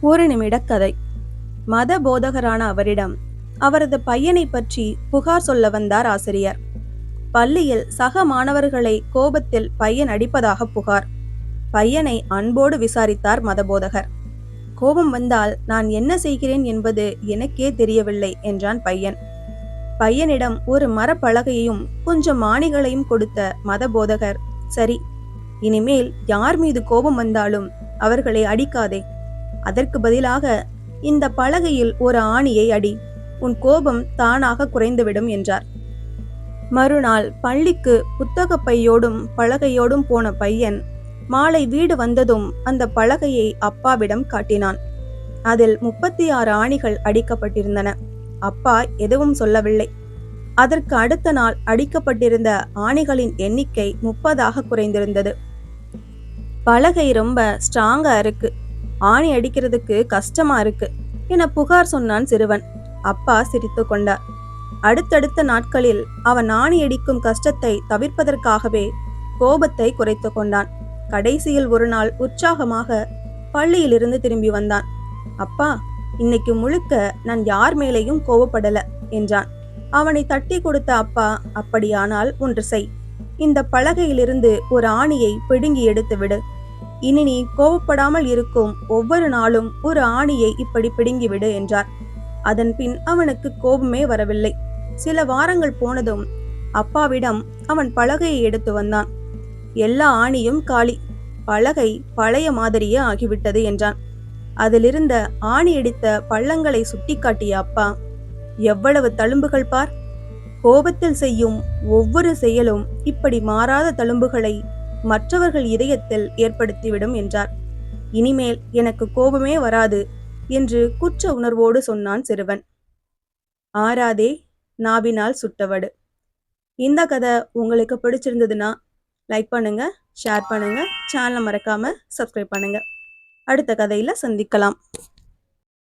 ஒரு நிமிட கதை. மத போதகரான அவரிடம் அவரது பையனை பற்றி புகார் சொல்ல வந்தார் ஆசிரியர். பள்ளியில் சக மாணவர்களை கோபத்தில் பையன் அடிப்பதாக புகார். பையனை அன்போடு விசாரித்தார் மதபோதகர் கோபம் வந்தால் நான் என்ன செய்கிறேன் என்பது எனக்கே தெரியவில்லை என்றான் பையன். பையனிடம் ஒரு மரப்பலகையையும் கொஞ்சம் மாணிகளையும் கொடுத்த மதபோதகர் சரி இனிமேல் யார் மீது கோபம் வந்தாலும் அவர்களை அடிக்காதே. அதற்கு பதிலாக இந்த பலகையில் ஒரு ஆணியை அடி உன் கோபம் தானாக குறைந்துவிடும் என்றார். மறுநாள் பள்ளிக்கு புத்தகப் பையோடும் பலகையோடும் போன பையன் மாலை வீடு வந்ததும் அந்த பலகையை அப்பாவிடம் காட்டினான். அதில் முப்பத்தி ஆறு ஆணிகள் அடிக்கப்பட்டிருந்தன. அப்பா எதுவும் சொல்லவில்லை. அதற்கு அடுத்த நாள் அடிக்கப்பட்டிருந்த ஆணிகளின் எண்ணிக்கை முப்பதாக குறைந்திருந்தது. பலகை ரொம்ப ஸ்ட்ராங்கா இருக்கு. ஆணி அடிக்கிறதுக்கு கஷ்டமா இருக்கு என புகார் சொன்னான் சிறுவன். அப்பா சிரித்து கொண்டார். அடுத்தடுத்த நாட்களில் அவன் ஆணி அடிக்கும் கஷ்டத்தை தவிர்ப்பதற்காகவே கோபத்தை குறைத்து கொண்டான். கடைசியில் ஒரு நாள் உற்சாகமாக பள்ளியிலிருந்து திரும்பி வந்தான். அப்பா இன்னைக்கு முழுக்க நான் யார் மேலேயும் கோபப்படல என்றான். அவனை தட்டி கொடுத்த அப்பா அப்படியானால் ஒன்று செய். இந்த பலகையிலிருந்து ஒரு ஆணியை பிடுங்கி எடுத்து விடு இனி நீ கோபப்படாமல் இருக்கும் ஒவ்வொரு நாளும் ஒரு ஆணியை இப்படி பிடுங்கிவிடு என்றார். அதன் பின் அவனுக்கு கோபமே வரவில்லை. சில வாரங்கள் போனதும் அப்பாவிடம் அவன் பலகையை எடுத்து வந்தான். எல்லா ஆணியும் காலி பலகை பழைய மாதிரியே ஆகிவிட்டது என்றான். அதிலிருந்த ஆணி அடித்த பள்ளங்களை சுட்டிக்காட்டிய அப்பா எவ்வளவு தழும்புகள் பார். கோபத்தில் செய்யும் ஒவ்வொரு செயலும் இப்படி மாறாத தழும்புகளை மற்றவர்கள் இதயத்தில் ஏற்படுத்திவிடும் என்றார். இனிமேல் எனக்கு கோபமே வராது என்று குற்ற உணர்வோடு சொன்னான் சிறுவன். ஆறாதே நாவினால் சுட்டவடு. இந்த கதை உங்களுக்கு பிடிச்சிருந்ததுன்னா லைக் பண்ணுங்க ஷேர் பண்ணுங்க சேனலை மறக்காம சப்ஸ்கிரைப் பண்ணுங்க. அடுத்த கதையில சந்திக்கலாம்.